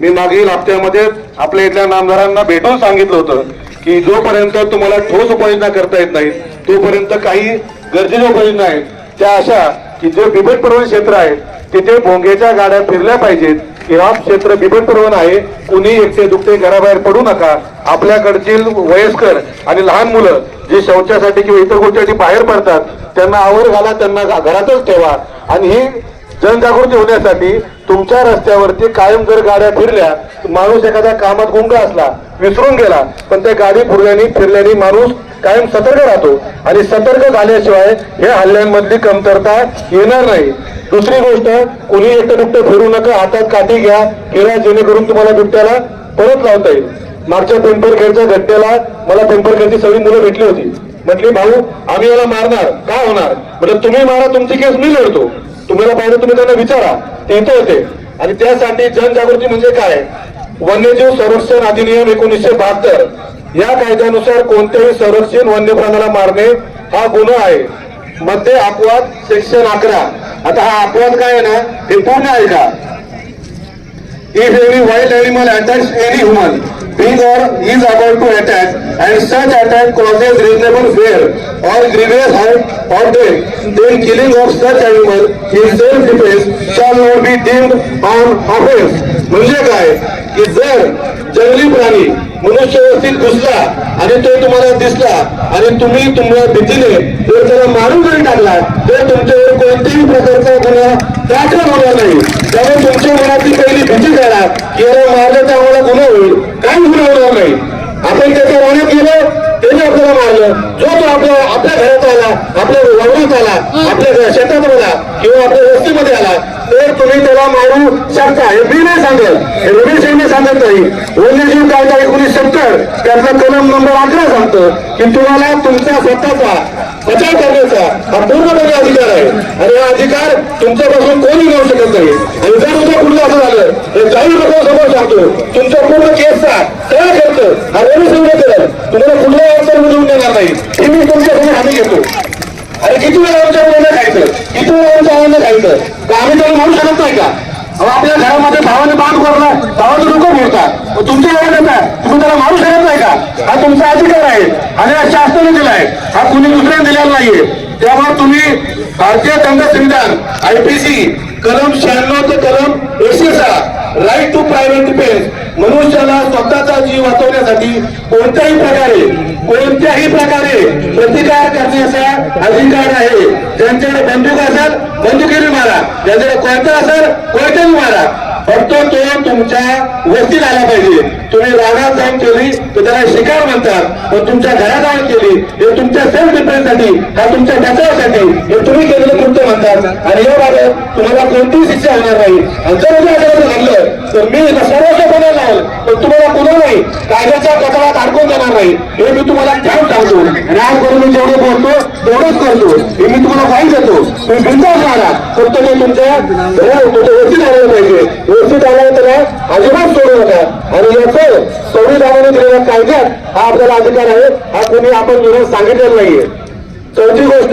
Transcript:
मी मागील हप्त्यामध्ये आपल्या इथल्या नामदारांना भेटून सांगितलं होतं की जोपर्यंत तुम्हाला ठोस उपाययोजना करता येत नाहीत तोपर्यंत काही गरजेच्या उपाययोजना आहेत. त्या अशा की जे बिबट प्रवण क्षेत्र आहे तिथे भोंग्याच्या गाड्या फिरल्या पाहिजेत. किंवा क्षेत्र बिबट प्रवण आहे. कुणी एकटे दुखते घराबाहेर पडू नका. आपल्याकडची वयस्कर आणि लहान मुलं जे शौचासाठी किंवा इतर गोष्टीसाठी बाहेर पडतात त्यांना आवर घाला त्यांना घरातच ठेवा. आणि ही जनजागृती होण्यासाठी तुमच्या रस्त्यावरती कायम जर गाड्या फिरल्या माणूस एखाद्या कामात गुंग असला विसरून गेला पण त्या गाडी फिरल्याने फिरल्याने माणूस कायम सतर्क राहतो. आणि सतर्क झाल्याशिवाय हे हल्ल्यांमधली कमतरता येणार नाही. दुसरी गोष्ट कुणी एकटं बिबटं फिरू नका हातात काठी घ्या फिरा जेणेकरून तुम्हाला बिबट्याला परत लावता येईल. मागच्या पिंपरखेडच्या घटनेला मला पिंपरखेडची सगळी मुलं भेटली होती. म्हटली भाऊ आम्ही याला मारणार. काय होणार? म्हटलं तुम्ही मारा तुमची केस मी लढतो. तुम्हाला पाहिजे तुम्ही त्यांना विचारा. ते इथे होते. आणि त्यासाठी जनजागृती म्हणजे काय? वन्यजीव संरक्षण अधिनियम एकोणीसशे बहात्तर. या कायद्यानुसार कोणत्याही संरक्षण वन्य प्राण्याला मारणे हा गुन्हा आहे. मध्ये अपवाद सेक्शन अकरा. आता हा अपवाद काय आहे ना? हे पूर्ण आहे का? If any wild animal attacks any human being or is about to attack, and such attack causes reasonable fear or grievous hurt or death, then killing of such animal in self-defense shall not be deemed an offense. म्हणजे काय की जर जंगली प्राणी मनुष्य व्यवस्थित घुसला आणि तो तुम्हाला दिसला आणि तुम्ही तुम्हाला भीतीने जर त्याला मारून जरी टाकला तर तुमच्यावर कोणत्याही प्रकारचा गुन्हा दाखल होणार नाही त्यामुळे तुमच्या मनातली पहिली भीती करा की याला मारलं तर आम्हाला गुन्हा होईल काही गुन्हा होणार नाही? आपण त्याच्या राण्यात गेलो त्याने आपल्याला मारलं. जो तो आपल्या आपल्या घरात आला आपल्या वावरात आला आपल्या शेतात आला किंवा आपल्या वस्तीमध्ये आला तर तुम्ही त्याला मारू शकता. हे मी नाही सांगत. हे रमेश यांनी सांगत नाही. वन्यजीव कायदा एकोणीस सत्तर त्याचा कलम नंबर अकरा सांगतो की तुम्हाला तुमचा स्वतःचा बचाव करायचा हा पूर्णपणे अधिकार आहे. आणि हा अधिकार तुमच्यापासून कोणी घेऊ शकत नाही. आणि जर उद्या कुठलं असं झालं तर काही जाहीर लोकांसमोर सांगतो तुमचा पूर्ण केसचा सगळा खर्च? हा रमेश सगळं करत. तुम्हाला कुठल्याही अडचण मिळवून देणार नाही. हे मी तुमच्याकडून हमी घेतो. अरे किती वेळा आमच्या मुलांना खायचं? किती वेळा आमच्या आवांना खायचं? तर आम्ही त्याला म्हणू शकत नाही का? अहो आपल्या घरामध्ये भावाने बांध करणार भावाचं डोकं फोडतात तुमच्या वेळ देतात तुम्ही त्याला मारू शकत नाही का? हा तुमचा अधिकार आहे. आणि हा शासनाने आहे हा कुणी दुसऱ्याने दिलेला नाहीये. त्यामुळे तुम्ही भारतीय दंड संविधान आयपीसी कलम शहाण्णव ते कलम एकशे सहा राईट टू प्रायव्हेट डिफेन्स मनुष्याला स्वतःचा जीव वाचवण्यासाठी कोणत्याही प्रकारे कोणत्याही प्रकारे प्रतिकार करण्याचा अधिकार आहे. ज्यांच्याकडे बंदूक असेल बंदुकीने मारा. ज्यांच्याकडे कोयता असेल कोयत्याने मारा. फक्त तो तुमच्या वस्तीत आला पाहिजे. तुम्ही रानात जाऊन केली तर त्याला शिकार म्हणतात व तुमच्या घरात आण केली हे तुमच्या सेल्फ डिफेन्ससाठी हा तुमच्या बचावासाठी हे तुम्ही केलेलं कृत्य म्हणतात. आणि याबाबत तुम्हाला कोणतीही शिक्षा होणार नाही. आणि जर असं घडलं तर मी सर्वस्वपणे लावल पण तुम्हाला पुन्हा नाही कायद्याच्या कचरात अडकून जाणार नाही. हे मी तुम्हाला ठाम सांगतो आणि आज करून मी जेवढे बोलतो तेवढंच करतो. हे मी तुम्हाला फाईन देतो. तुम्ही बिंदास राहणार. फक्त मी तुमच्या घरात तुमच्या वस्तीत आलं पाहिजे वस्तीत आल्यावर त्याला अजिबात सोडू नका आणि याचं संविधानाने दिलेल्या कायद्यात हा आपल्याला अधिकार आहे. हा कोणी आपण विरोध सांगितलेला नाहीये. चौथी गोष्ट